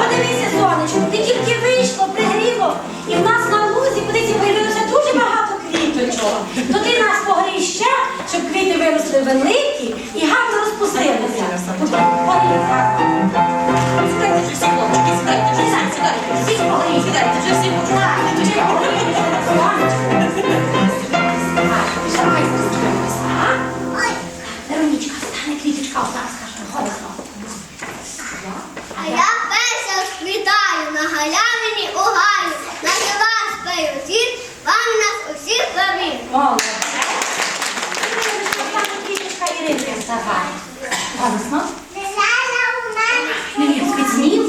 Подивися, сонечко, ти тільки вийшло, пригріло, і в нас на лузі подивіться, появилося дуже багато квіточок. То ти нас погрій ще, щоб квіти виросли великі і гарно розпустилися. Сприйте погрій, сідайте вже всі Веронічка, стане квіточка, будь ласка. галявині у гаю. Називав спеюсів, вам нас усіх завів. Голосно? Мені підснів,